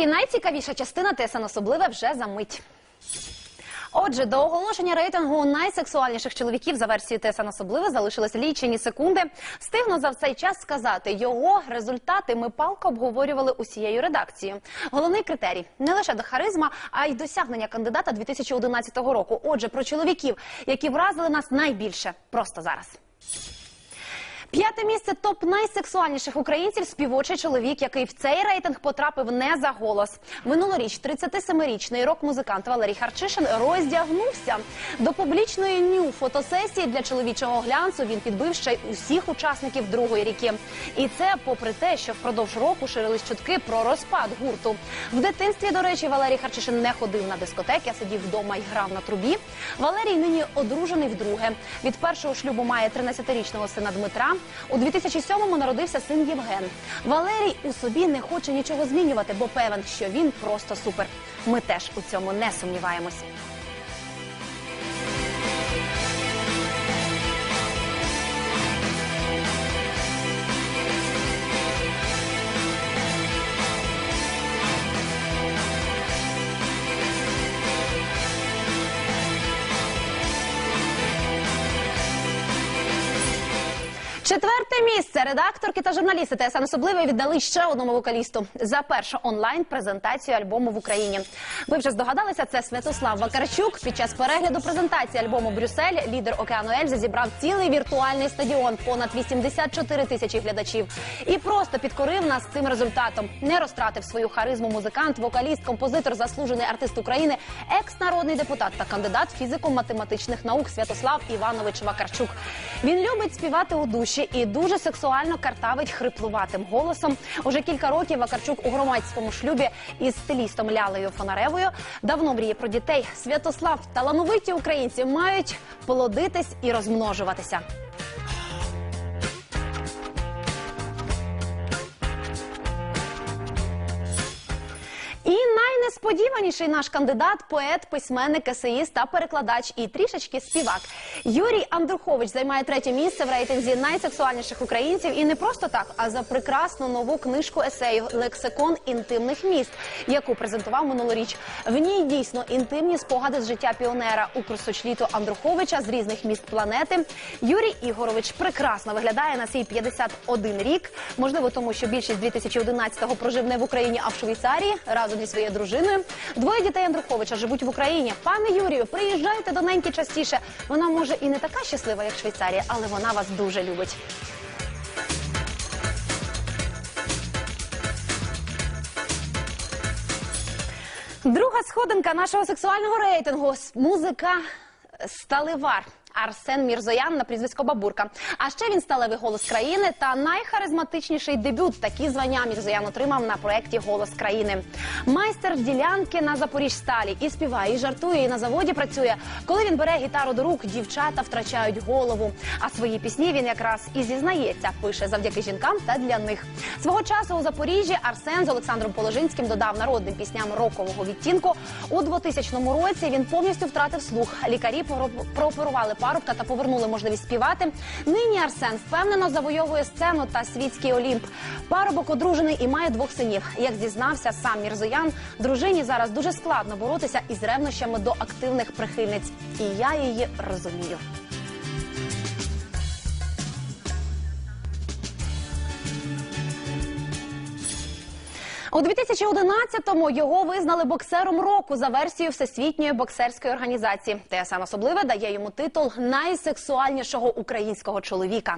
І найцікавіша частина ТСН особливе вже за мить. Отже, до оголошення рейтингу найсексуальніших чоловіків за версією ТСН особливе залишились лічені секунди. Стигну за цей час сказати, його результати ми палко обговорювали усією редакцією. Головний критерій не лише до харизма, а й досягнення кандидата 2011 року. Отже, про чоловіків, які вразили нас найбільше, просто зараз. П'яте місце топ найсексуальніших українців співочий чоловік, який в цей рейтинг потрапив не за голос. Минулоріч 37-річний рок-музикант Валерій Харчишин роздягнувся до публічної ню фотосесії для чоловічого глянцу. Він підбив ще й усіх учасників другої ріки. І це попри те, що впродовж року ширились чутки про розпад гурту. В дитинстві, до речі, Валерій Харчишин не ходив на дискотеки, а сидів вдома і грав на трубі. Валерій нині одружений вдруге. Від першого шлюбу має 13-річного сина Дмитра. У 2007-му народився син Євген. Валерій у собі не хоче нічого змінювати, бо певен, що він просто супер. Ми теж у цьому не сумніваємось. Четверте місце редакторки та журналісти ТСН особливо віддали ще одному вокалісту за першу онлайн презентацію альбому в Україні. Ви вже здогадалися, це Святослав Вакарчук. Під час перегляду презентації альбому Брюссель лідер океану Ельзи зібрав цілий віртуальний стадіон, понад 84 тисячі глядачів, і просто підкорив нас цим результатом. Не розтратив свою харизму музикант, вокаліст, композитор, заслужений артист України, екс-народний депутат та кандидат фізико-математичних наук Святослав Іванович Вакарчук. Він любить співати у душі і дуже сексуально картавить хриплуватим голосом. Уже кілька років Вакарчук у громадському шлюбі із стилістом Лялею Фонаревою давно мріє про дітей. Святослав талановиті українці мають плодитись і розмножуватися. Найнесподіваніший наш кандидат поет, письменник, есеїст та перекладач і трішечки співак. Юрій Андрухович займає третє місце в рейтинзі найсексуальніших українців. І не просто так, а за прекрасну нову книжку есеїв Лексикон інтимних міст, яку презентував минулоріч. В ній дійсно інтимні спогади з життя піонера у Укрсочліту Андруховича з різних міст планети. Юрій Ігорович прекрасно виглядає на свій 51 рік. Можливо, тому що більшість 2011-го прожив не в Україні, а в Швейцарії разом зі своєю дружиною. Двоє дітей Андруховича живуть в Україні. Пане Юрію, приїжджайте до неньки частіше. Вона може і не така щаслива, як Швейцарія, але вона вас дуже любить. Друга сходинка нашого сексуального рейтингу музика Сталевар. Арсен Мірзоян на прізвисько Бабурка. А ще він сталевий голос країни та найхаризматичніший дебют. Такі звання Мірзоян отримав на проєкті Голос країни. Майстер ділянки на Запоріжсталі і співає, і жартує, і на заводі працює. Коли він бере гітару до рук, дівчата втрачають голову. А свої пісні він якраз і зізнається, пише завдяки жінкам та для них. Свого часу у Запоріжжі Арсен з Олександром Положинським додав народним пісням рокового відтінку. У 2000 році він повністю втратив слух. Лікарі прооперували парубка та повернули можливість співати. Нині Арсен впевнено завойовує сцену та світський олімп. Парубок одружений і має двох синів. Як зізнався сам Мірзоян, дружині зараз дуже складно боротися із ревнощами до активних прихильниць. І я її розумію. У 2011-му його визнали боксером року за версією Всесвітньої боксерської організації. ТСН особливе дає йому титул найсексуальнішого українського чоловіка.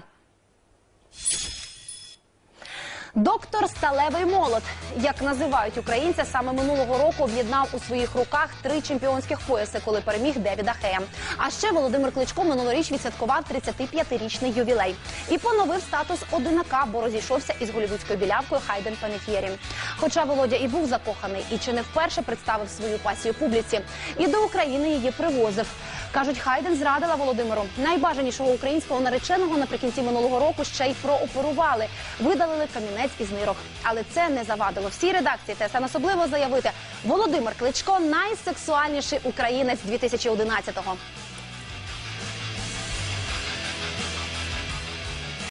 Доктор Сталевий молот, як називають українця, саме минулого року об'єднав у своїх руках три чемпіонських пояси, коли переміг Девіда Хея. А ще Володимир Кличко минулоріч відсвяткував 35-річний ювілей і поновив статус одинака, бо розійшовся із голівудською білявкою Хайден Панетьєрі. Хоча Володя і був закоханий, і чи не вперше представив свою пасію публіці, і до України її привозив. Кажуть, Хайден зрадила Володимиру. Найбажанішого українського нареченого наприкінці минулого року ще й прооперували. Видалили камінець із нирок. Але це не завадило всій редакції ТСН особливо заявити Володимир Кличко найсексуальніший українець 2011-го.